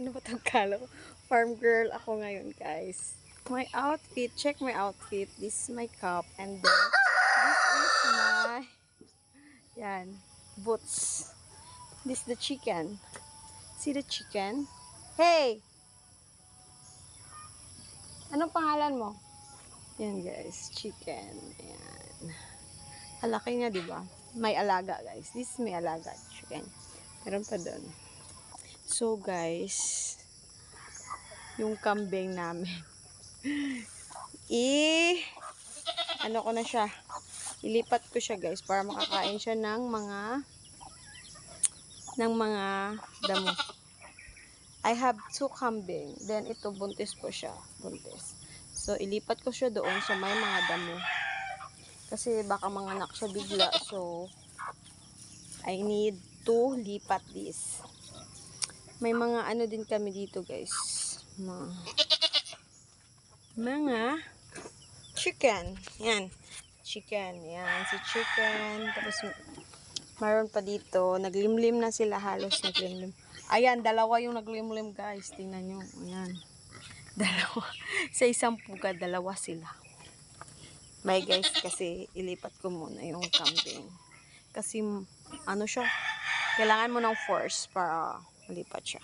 Ano ba ko? Farm girl ako ngayon, guys. My outfit. Check my outfit. This is my cup. And then, this is my... Yan. Boots. This is the chicken. See the chicken? Hey! Anong pangalan mo? Yan, guys. Chicken. Ayan. Alaki niya, di ba? May alaga, guys. This is may alaga chicken. Meron pa doon. So, guys, yung kambing namin. I, ano ko na siya. Ilipat ko siya, guys, para makakain siya ng mga, ng mga damo. I have two kambing. Then, ito, buntis po siya. Buntis. So, ilipat ko siya doon sa may mga damo. Kasi baka manganak siya bigla. So, I need to lipat this. May mga ano din kami dito, guys. Mga, mga chicken. Yan. Chicken. Yan, si chicken. Tapos, mayroon pa dito. Naglimlim na sila. Halos naglimlim. Ayan, dalawa yung naglimlim, guys. Tingnan nyo. Ayan. Dalawa. Sa isang puga, dalawa sila. May guys, kasi ilipat ko muna yung kambing. Kasi, ano siya, kailangan mo ng force para malipat siya.